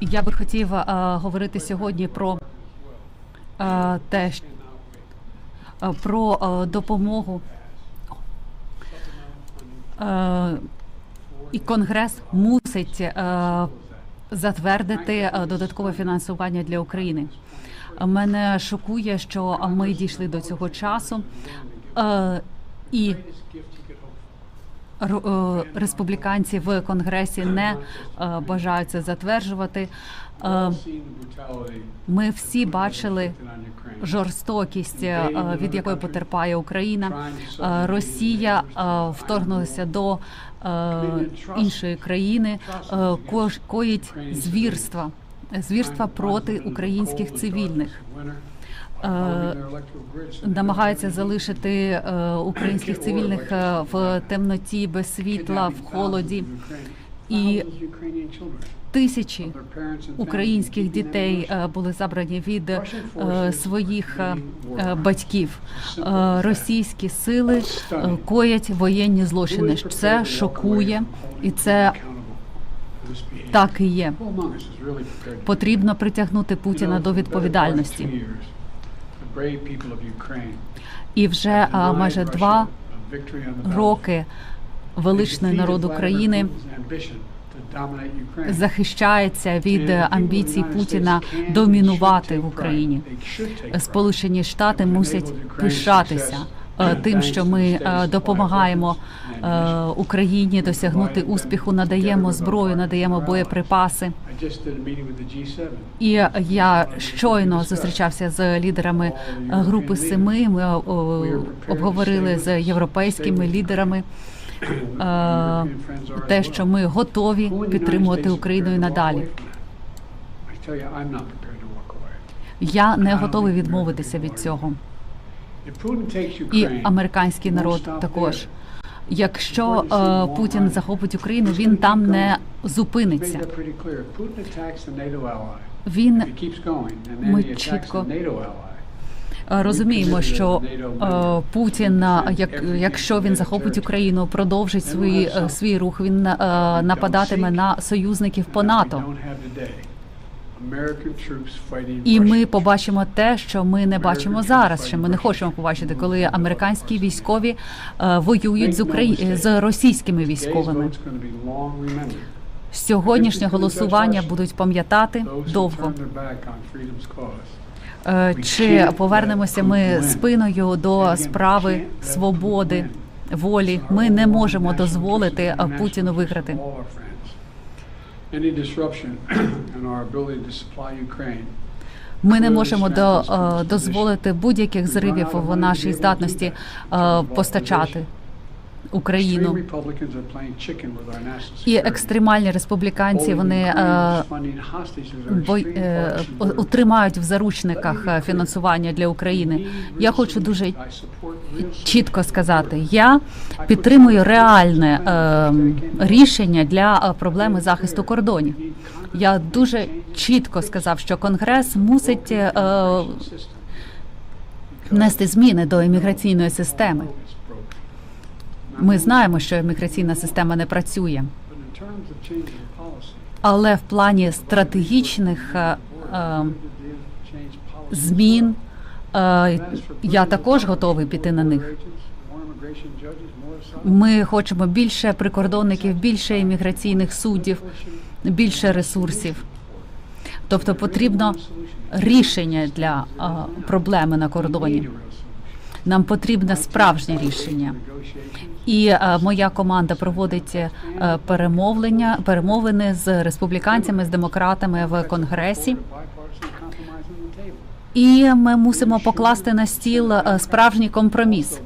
Я би хотів е, говорити сьогодні про е, те, щ- е, про е, допомогу. Е, і Конгрес мусить е, затвердити додаткове фінансування для України. Мене шокує, що ми дійшли до цього часу. Е, і республіканці в конгресі не е, бажають це затверджувати. Е, Ми всі бачили жорстокість, е, від якої потерпає Україна. Е, Росія е, вторгнулася до е, іншої країни, е, коїть звірства, звірства проти українських цивільних. Е, намагається залишити е, українських цивільних е, в темноті, без світла, в холоді. І тисячі українських дітей були забрані від своїх батьків. Російські сили коять воєнні злочини. Це шокує, і це так і є. Потрібно притягнути Путіна до відповідальності. І вже майже два роки величний народ України. Захищається від амбіцій Путіна домінувати в Україні. Сполучені Штати мусять пишатися тим, що ми е, допомагаємо е, Україні досягнути успіху, надаємо зброю, надаємо боєприпаси. І я щойно зустрічався з лідерами е, групи семи. Ми е, обговорили з європейськими лідерами е, те, що ми готові підтримувати Україну і надалі. Я не готовий відмовитися від цього. І американський народ також. Якщо е, Путін захопить Україну, він там не зупиниться. Він ми чітко е, розуміємо, що е, Путін, е, як якщо він захопить Україну, продовжить свої е, свій рух. Він е, нападатиме на союзників по НАТО. І ми побачимо те, що ми не бачимо зараз. Що ми не хочемо побачити, коли американські військові е, воюють з Украї... з російськими військовими. Сьогоднішнє голосування будуть пам'ятати довго. Е, Чи повернемося ми спиною до справи свободи, волі? Ми не можемо дозволити Путіну виграти. Ми не можемо до, е, дозволити будь-яких зривів в нашій здатності е, постачати Україну. І екстремальні республіканці вони е, бой, е, утримають в заручниках е, фінансування для України. Я хочу дуже чітко сказати: я підтримую реальне е, рішення для е, проблеми захисту кордонів. Я дуже чітко сказав, що Конгрес мусить е, внести зміни до імміграційної системи. Ми знаємо, що імміграційна система не працює, але в плані стратегічних е, е, змін е, я також готовий піти на них. Ми хочемо більше прикордонників, більше імміграційних суддів, більше ресурсів. Тобто потрібно рішення для е, проблеми на кордоні. Нам потрібне справжнє рішення. І е, моя команда проводить е, перемовлення, перемовини з республіканцями, з демократами в конгресі. І ми мусимо покласти на стіл е, справжній компроміс.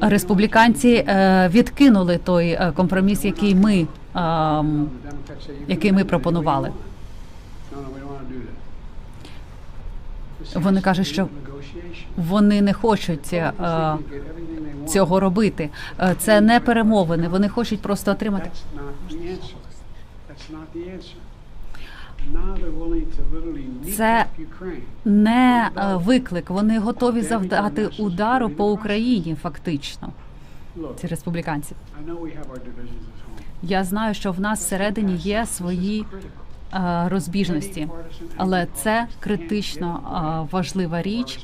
Республіканці відкинули той компроміс, який ми, який ми пропонували. Вони кажуть, що вони не хочуть е, цього робити. Е, Це не перемовини. Вони хочуть просто отримати. Це не е, виклик. Вони готові завдати удару по Україні, фактично. ці республіканці. Я знаю, що в нас всередині є свої розбіжності, але це критично е, важлива річ.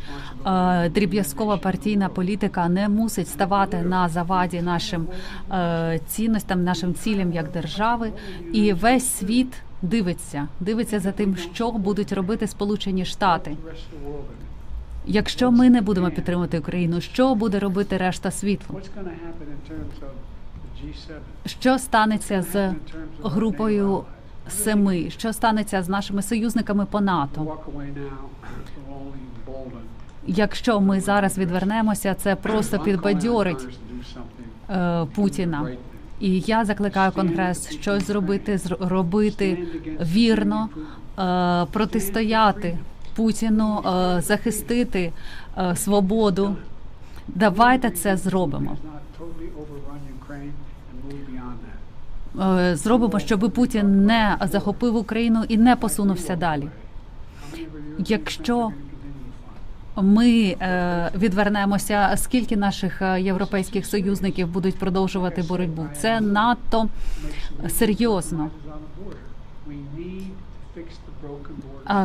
Е, Дріб'язкова партійна політика не мусить ставати на заваді нашим е, цінностям, нашим цілям як держави, і весь світ дивиться, дивиться за тим, що будуть робити Сполучені Штати. Якщо ми не будемо підтримувати Україну, що буде робити решта світу? What's going to happen in terms of the G7? Що станеться з групою? Семи? Що станеться з нашими союзниками по НАТО? Якщо ми зараз відвернемося, це просто підбадьорить е, Путіна. І я закликаю Конгрес щось зробити, зр- робити вірно, е, протистояти Путіну, е, захистити свободу. Давайте це зробимо. Зробимо, щоб Путін не захопив Україну і не посунувся далі. Якщо? Ми е, відвернемося. Скільки наших е, європейських союзників будуть продовжувати боротьбу? Це надто серйозно.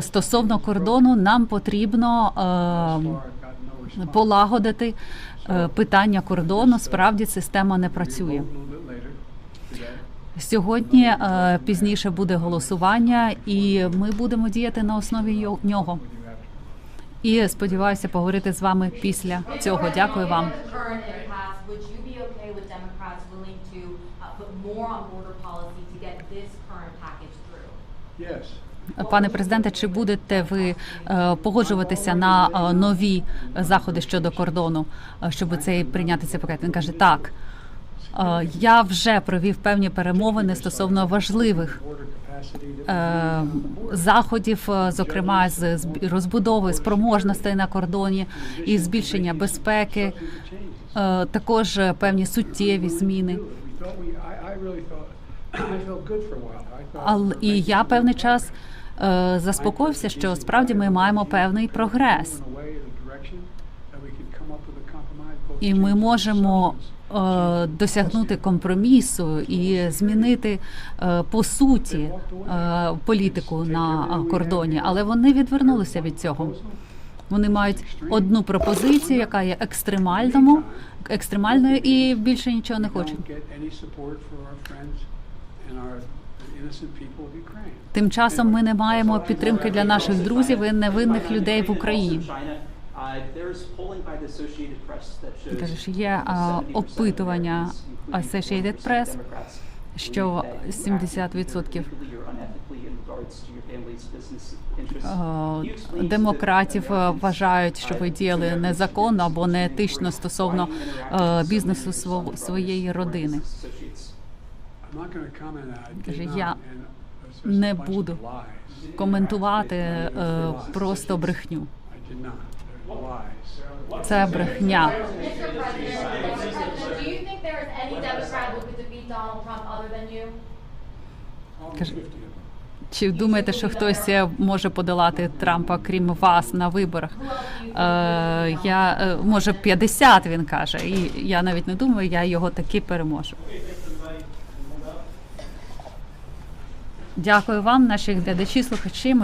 Стосовно кордону, нам потрібно е, полагодити е, питання кордону. Справді система не працює. Сьогодні е, пізніше буде голосування, і ми будемо діяти на основі нього. І сподіваюся поговорити з вами після цього. Дякую вам. Пане президенте, чи будете ви е, погоджуватися на е, нові заходи щодо кордону, щоб цей прийняти цей пакет? Він каже, так. Е, Я вже провів певні перемовини стосовно важливих е, заходів, е, зокрема з розбудови спроможностей на кордоні і збільшення безпеки, також певні суттєві зміни. І я певний час заспокоївся, що справді ми маємо певний прогрес. І ми можемо досягнути компромісу і змінити е, по суті е, політику на е, кордоні, але вони відвернулися від цього. Вони мають одну пропозицію, яка є екстремальному, екстремальною, і більше нічого не хочуть. Тим часом ми не маємо підтримки для наших друзів і невинних людей в Україні. Кажеш, є опитування Associated Press, що 70% е, демократів е, вважають, що ви діяли незаконно або неетично стосовно е, бізнесу сво- своєї родини. Каже, я не буду коментувати просто брехню. Це брехня. Mr. President, do you think there is any Democrat who could defeat Donald Trump other than you? Almost Каже, 50 of them. Чи думаєте, що хтось може подолати Трампа, крім вас, на виборах? Е, я е, може 50, він каже, і я навіть не думаю, я його таки переможу. Дякую вам, наші глядачі, слухачі. Ми